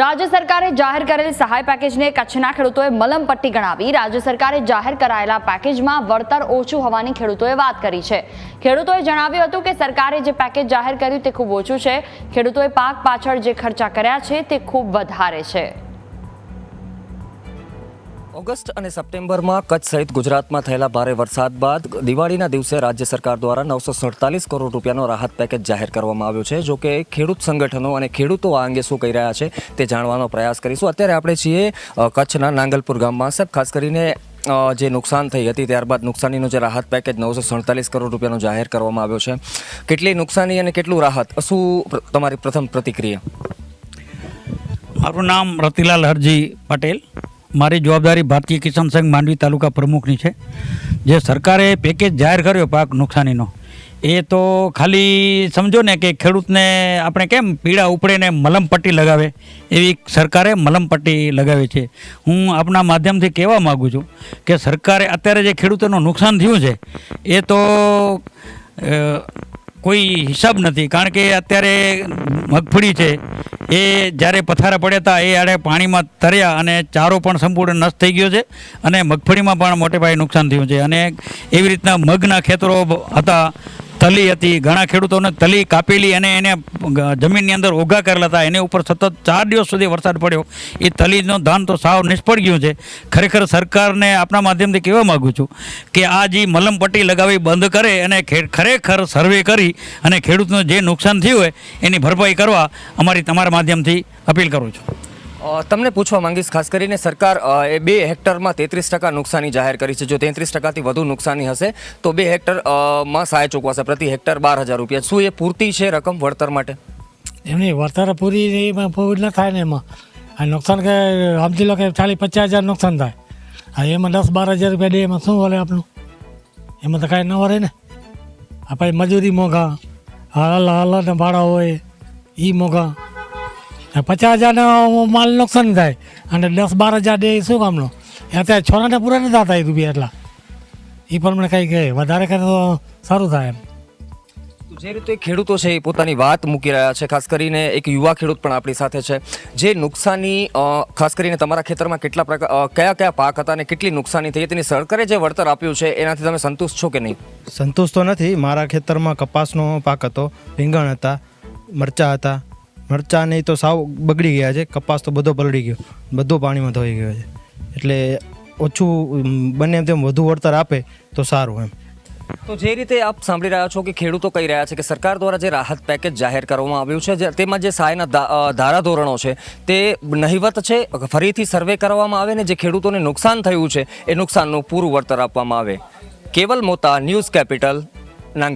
રાજ્ય સરકારે જાહેર કરેલ સહાય પેકેજને કચ્છના ખેડૂતોએ મલમપટ્ટી ગણાવી. રાજ્ય સરકારે જાહેર કરાયેલા પેકેજમાં વળતર ઓછું હોવાની ખેડૂતોએ વાત કરી છે. ખેડૂતોએ જણાવ્યું હતું કે સરકારે જે પેકેજ જાહેર કર્યું તે ખૂબ ઓછું છે. ખેડૂતોએ પાક પાછળ જે ખર્ચા કર્યા છે તે ખૂબ વધારે છે. ઓગસ્ટ અને સપ્ટેમ્બરમાં કચ્છ સહિત ગુજરાતમાં થયેલા ભારે વરસાદ બાદ દિવાળીના દિવસે રાજ્ય સરકાર દ્વારા નવસો સડતાલીસ કરોડ રૂપિયાનો રાહત પેકેજ જાહેર કરવામાં આવ્યો છે જો કે ખેડૂત સંગઠનો અને ખેડૂતો આ અંગે શું કહી રહ્યા છે તે જાણવાનો પ્રયાસ કરીશું. અત્યારે આપણે છીએ કચ્છના નાંગલપુર ગામમાં. સાહેબ, ખાસ કરીને જે નુકસાન થઈ હતી ત્યારબાદ નુકસાનીનો જે રાહત પેકેજ નવસો સડતાલીસ કરોડ રૂપિયાનો જાહેર કરવામાં આવ્યો છે. કેટલી નુકસાની અને કેટલું રાહત? શું તમારી પ્રથમ પ્રતિક્રિયા? મારું નામ રતિલાલ હરજી પટેલ. મારી જવાબદારી ભારતીય કિસાન સંઘ માંડવી તાલુકા પ્રમુખની છે. જે સરકારે પેકેજ જાહેર કર્યો પાક નુકસાનીનો, એ તો ખાલી સમજો ને કે ખેડૂતને આપણે કેમ પીડા ઉપડે ને મલમપટ્ટી લગાવે, એવી સરકારે મલમપટ્ટી લગાવી છે. હું આપના માધ્યમથી કહેવા માગું છું કે સરકારે અત્યારે જે ખેડૂતોનું નુકસાન થયું છે, એ તો કોઈ હિસાબ નથી. કારણ કે અત્યારે મગફળી છે એ જ્યારે પથારા પડ્યા હતા, એ આડે પાણીમાં તર્યા અને ચારો પણ સંપૂર્ણ નષ્ટ થઈ ગયો છે અને મગફળીમાં પણ મોટે પાયે નુકસાન થયું છે. અને એવી રીતના મગના ખેતરો હતા. તલી હતી, ઘણા ખેડૂતોને તલી કાપેલી અને એને જમીનની અંદર ઓઘા કરેલા હતા. એની ઉપર સતત ચાર દિવસ સુધી વરસાદ પડ્યો. એ તલીનો ધાન તો સાવ નિષ્ફળ ગયું છે. ખરેખર સરકારને આપણા માધ્યમથી કહેવા માગું છું કે આ જે મલમપટ્ટી લગાવી બંધ કરે અને ખરેખર સર્વે કરી અને ખેડૂતનું જે નુકસાન થયું હોય એની ભરપાઈ કરવા અમારી, તમારા માધ્યમથી અપીલ કરું છું. તમને પૂછવા માંગીશ, ખાસ કરીને સરકાર એ બે હેક્ટરમાં તેત્રીસ ટકા નુકસાની જાહેર કરી છે. જો તેત્રીસ ટકાથી વધુ નુકસાની હશે, તો બે હેક્ટરમાં સહાય ચૂકવાશે. પ્રતિ હેક્ટર બાર હજાર રૂપિયા. શું એ પૂરતી છે રકમ વળતર માટે? એમની વળતર પૂરી એમાં પૂરી ન થાય ને એમાં. નુકસાન કે, સમજી લો કે ચાલીસ પચાસ હજાર નુકસાન થાય. હા એમાં દસ બાર હજાર રૂપિયા દે, એમાં શું વળે આપણું? એમાં તો કાંઈ ન વળે ને. આ પછી મજૂરી મોંઘા, હાલ હાલ ભાડા હોય એ મોંઘા. પચાસ હજારનો માલ નુકસાન થાય. અને દસ બાર હજાર દે શું કામનો? અત્યારે છોરાને પૂરા નથી થતા એ રૂપિયા એટલા. એ પ્રમાણે કંઈ કહે. વધારે કરે તો સારું થાય એમ. જે રીતે ખેડૂતો છે એ પોતાની વાત મૂકી રહ્યા છે ખાસ કરીને એક યુવા ખેડૂત પણ આપણી સાથે છે. જે નુકસાની ખાસ કરીને તમારા ખેતરમાં કેટલા પ્રકાર કયા કયા પાક હતા અને કેટલી નુકસાની થઈ તેની સરકારે જે વળતર આપ્યું છે એનાથી તમે સંતુષ્ટ છો કે નહીં? સંતુષ્ટ તો નથી. મારા ખેતરમાં કપાસનો પાક હતો રીંગણ હતા મરચાં હતા મરચાં નહીં તો સાવ બગડી ગયા છે, કપાસ તો બધો પલળી ગયો, બધો પાણીમાં ધોઈ ગયો છે. એટલે ઓછું બને એમ તેમ વધુ વળતર આપે તો સારું એમ. તો જે રીતે આપ સાંભળી રહ્યા છો કે ખેડૂતો કહી રહ્યા છે કે સરકાર દ્વારા જે રાહત પેકેજ જાહેર કરવામાં આવ્યું છે તેમાં જે સહાયના ધારાધોરણો છે, તે નહિવત છે, ફરીથી સર્વે કરવામાં આવે ને જે ખેડૂતોને નુકસાન થયું છે, એ નુકસાનનું પૂરું વળતર આપવામાં આવે. કેવલ મોતા ન્યૂઝ કેપિટલ, નાંગલ